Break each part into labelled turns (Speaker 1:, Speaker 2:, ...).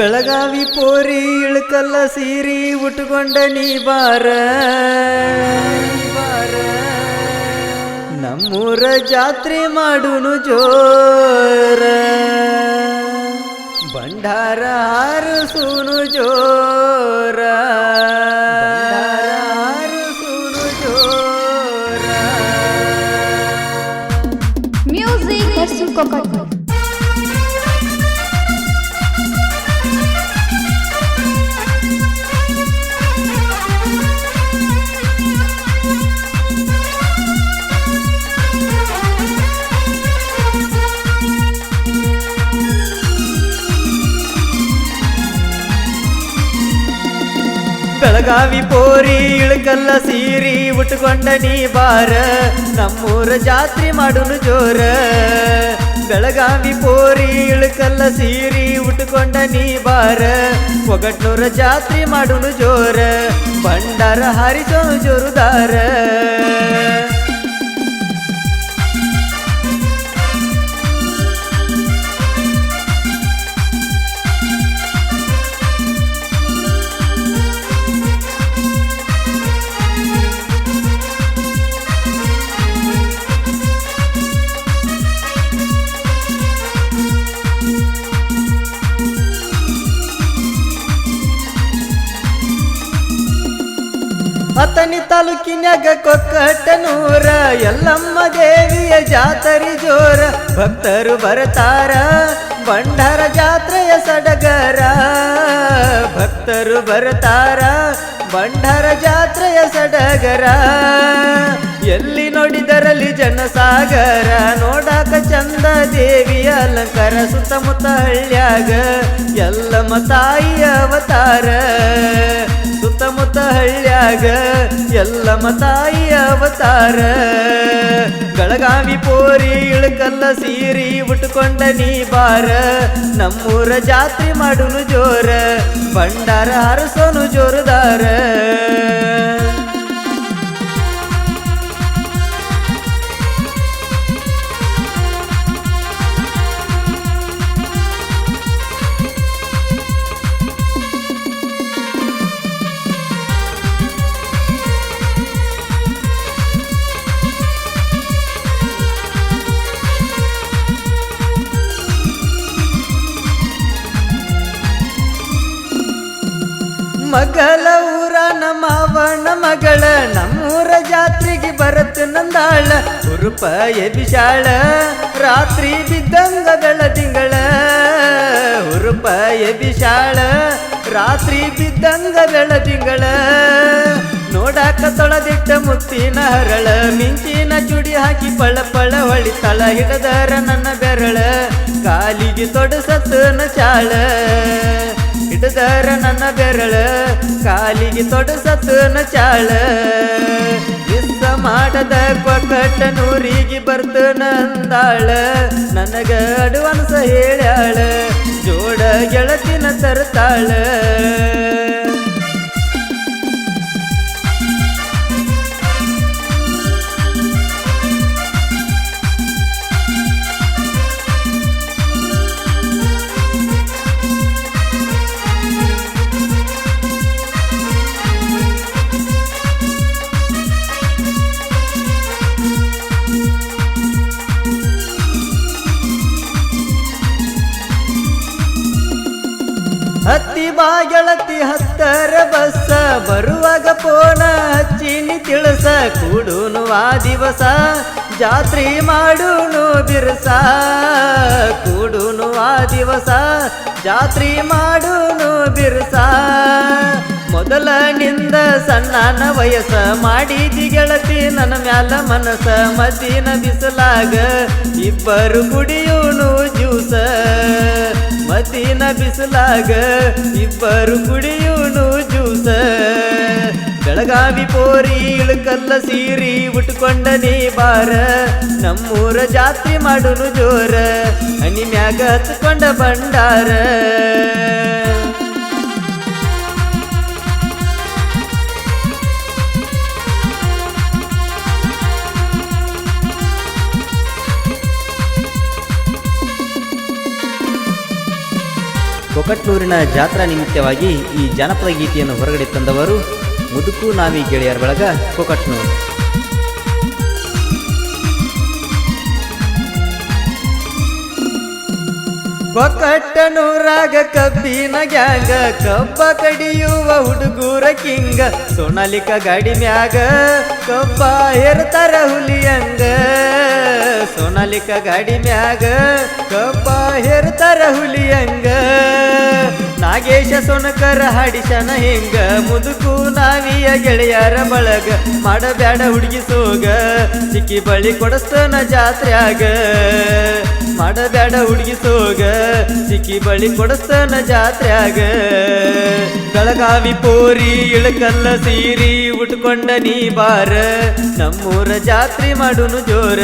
Speaker 1: ಬೆಳಗಾವಿ ಪೋರಿ ಇಳಕಲ್ಲ ಸೀರಿ ಉಟ್ಕೊಂಡ ನೀ ಬಾರ. ಬಾರ ನಮ್ಮೂರ ಜಾತ್ರೆ ಮಾಡುನು ಜೋರ. ಭಂಡಾರ ಹಾರಿಸುನು ಜೋರ. ಭಂಡಾರ ಬೆಳಗಾವಿ ಪೋರಿ ಇಳುಕಲ್ಲ ಸೀರಿ ಉಟ್ಕೊಂಡ ನೀ ಬಾರ, ನಮ್ಮೂರ ಜಾತ್ರೆ ಮಾಡುನು ಜೋರ. ಬೆಳಗಾವಿ ಪೋರಿ ಇಳುಕಲ್ಲ ಸೀರಿ ಉಟ್ಕೊಂಡ ನೀ ಬಾರ, ಒಗಟ್ನೂರ ಜಾತ್ರೆ ಮಾಡುನು ಜೋರ. ಭಂಡಾರ ಹಾರಿಸೋನು ಜೋರುದಾರ. ಅತನಿ ಕೊಕ್ಕಟ್ಟ ಕೊಕ್ಕಟ್ಟನೂರ ಎಲ್ಲಮ್ಮ ದೇವಿಯ ಜಾತರಿ ಜೋರ. ಭಕ್ತರು ಬರ್ತಾರ ಬಂಡಾರ ಜಾತ್ರೆಯ ಸಡಗರ. ಭಕ್ತರು ಬರತಾರ ಬಂಡಾರ ಜಾತ್ರೆಯ ಸಡಗರ. ಎಲ್ಲಿ ನೋಡಿದರಲ್ಲಿ ಜನಸಾಗರ. ನೋಡಾಕ ಚಂದ ದೇವಿಯ ಅಲಂಕಾರ, ಸುತ್ತಮುತ್ತ ಹಳ್ಳ್ಯಾಗ. ಎಲ್ಲಮ್ಮ ತಾಯಿಯ ಅವತಾರ. ಸುತ್ತಮುತ್ತ ಹಳ್ಳ್ಯಾಗ ಎಲ್ಲಮ್ಮ ತಾಯಿಯ ಅವತಾರ. ಬೆಳಗಾವಿ ಪೋರಿ ಇಳಕಲ್ಲ ಸೀರಿ ಉಟ್ಕೊಂಡ ನೀ ಬಾರ. ನಮ್ಮೂರ ಜಾತ್ರೆ ಮಾಡುನು ಜೋರ, ಭಂಡಾರ ಅರಸೋನು ಜೋರುದಾರ. ನಂದಾಳ ಉರುಪ ಎಬಿಶಾಳ ರಾತ್ರಿ ಬಿದ್ದಂಗ ಬೆಳದಿಂಗಳ ಉರುಪ ಎಬಿಶಾಳ ರಾತ್ರಿ ಬಿದ್ದಂಗ ಬೆಳದಿಂಗಳ ನೋಡಾಕ ತೊಳೆದಿಟ್ಟ ಮುತ್ತಿನ ಹರಳ, ಮಿಂಚಿನ ಚುಡಿ ಹಾಕಿ ಪಳ ಪಳ ಹೊಳಿತಳ ಹಿಡದರ ನನ್ನ ಬೆರಳ. ಕಾಲಿಗೆ ತೊಡಸತ್ತನ ಚಾಳ ಹಿಡದರ ನನ್ನ ಬೆರಳ. ಕಾಲಿಗೆ ತೊಡಸತ್ತನ ಚಾಳ ಮಾಡದ ಕೊಟ್ಟ ನೂರಿಗೆ ಬರ್ತ ನಂದಾಳ. ನನಗ ಅಡ್ವಾನ್ಸ್ ಹೇಳ್ಯಾಳ. ಜೋಡ ಗೆಳತಿನ ತರ್ತಾಳ. ಬರುವಾಗ ಪೋಣ ಹಚ್ಚಿನಿ ತಿಳಸ, ಕೂಡುನು ಆ ದಿವಸ, ಜಾತ್ರೆ ಮಾಡುನು ಬಿರ್ಸ, ಕೂಡುನು ಆ ದಿವಸ, ಜಾತ್ರೆ ಮಾಡೂನು ಮೊದಲ ಮೊದಲನಿಂದ ಸಣ್ಣನ ವಯಸ್ಸ, ಮಾಡಿದಿ ಗೆಳತಿ ನನ್ನ ಮ್ಯಾಲ ಮನಸ, ಮದ್ದಿನ ಬಿಸಲಾಗ, ಇಬ್ಬರು ಕುಡಿಯೂನು ಜ್ಯೂಸ. ಮದ್ದಿನ ಬಿಸಲಾಗ, ಇಬ್ಬರು ಕುಡಿಯೂನು ಜ್ಯೂಸ. ಬೆಳಗಾವಿ ಪೋರಿ ಇಳುಕಲ್ಲ ಸೀರಿ ಉಟ್ಕೊಂಡ ನೀ ಬಾರ. ನಮ್ಮೂರ ಜಾತ್ರೆ ಮಾಡುನು ಜೋರ ಅನಿ ಮ್ಯಾಗ ಹತ್ಕೊಂಡ ಭಂಡಾರ. ಕೊಕಟ್ನೂರಿನ ಜಾತ್ರಾ ನಿಮಿತ್ತವಾಗಿ ಈ ಜಾನಪದ ಗೀತೆಯನ್ನು ಹೊರಗಡೆ ತಂದವರು ಮುದುಕು ನಾವಿ ಗೆಳೆಯರ ಬಳಗ ಕೊಕಟ್ನೂರು ಕೊಕಟ್ಟನೂರಾಗ ಕಬ್ಬಿನ ಗ್ಯಾಂಗ ಕಬ್ಬ ಕಡಿಯುವ ಹುಡುಗೂರ ಕಿಂಗ, ಸೊಣಲಿಕ ಗಾಡಿ ಮ್ಯಾಗ, ಕಬ್ಬ ಹೇರ್ತಾರ ಹುಲಿಯಂಗ. ಸೊಣಲಿಕ ಗಾಡಿ ಮ್ಯಾಗ, ಕಬ್ಬ ಹೇರ್ತಾರ ಹುಲಿಯಂಗ. ನಾಗೇಶ ಸೊನಕರ ಹಾಡಿಸನ ಹೆಂಗ. ಮುದುಕು ನಾವಿಯ ಗೆಳೆಯರ ಬಳಗ. ಮಾಡಬ್ಯಾಡ ಹುಡುಗಿ ಸೋಗ. ಚಿಕ್ಕಿ ಬಳಿ ಕೊಡಸ್ತನ ಜಾತ್ರ್ಯಾಗ. ಮಾಡಬ್ಯಾಡ ಹುಡುಗಿ ಸೋಗ. ಸಿಕ್ಕಿ ಬಳಿ ಕೊಡಸ್ತನ ಜಾತ್ರ್ಯಾಗ. ಬೆಳಗಾವಿ ಪೋರಿ, ಇಳಕಲ್ಲ ಸೀರಿ, ಉಟ್ಕೊಂಡ ನೀ ಬಾರ. ನಮ್ಮೂರ ಜಾತ್ರೆ ಮಾಡುನು ಜೋರ.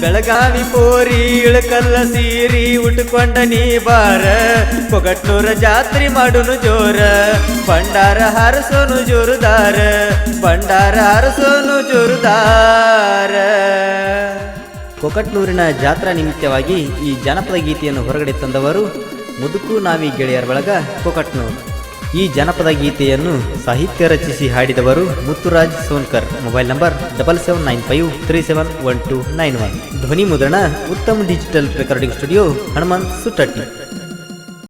Speaker 1: ಬೆಳಗಾವಿ ಪೋರಿ ಇಳಕಲ್ಲ ಸೀರಿ ಉಟ್ಕೊಂಡ ನೀ ಬಾರ. ಕೊಗಟ್ನೂರ ಜಾತ್ರೆ ಮಾಡುನು ಜೋರ, ಭಂಡಾರ ಹಾರಸೋನು ಜೋರುದಾರ, ಭಂಡಾರ ಹಾರಸೋನು ಜೋರುದಾರ. ಕೊಕಟ್ನೂರಿನ ಜಾತ್ರಾ ನಿಮಿತ್ತವಾಗಿ ಈ ಜನಪದ ಗೀತೆಯನ್ನು ಹೊರಗಡೆ ತಂದವರು ಮುದುಕು ನಾವಿ ಗೆಳೆಯರ ಬಳಗ ಕೊಕಟ್ನೂರು. ಈ ಜನಪದ ಗೀತೆಯನ್ನು ಸಾಹಿತ್ಯ ರಚಿಸಿ ಹಾಡಿದವರು Muthuraj Sonkar. Mobile number double seven nine five three seven one two nine one. ಧ್ವನಿ ಮುದ್ರಣ ಉತ್ತಮ digital recording studio Hanuman Suttatti.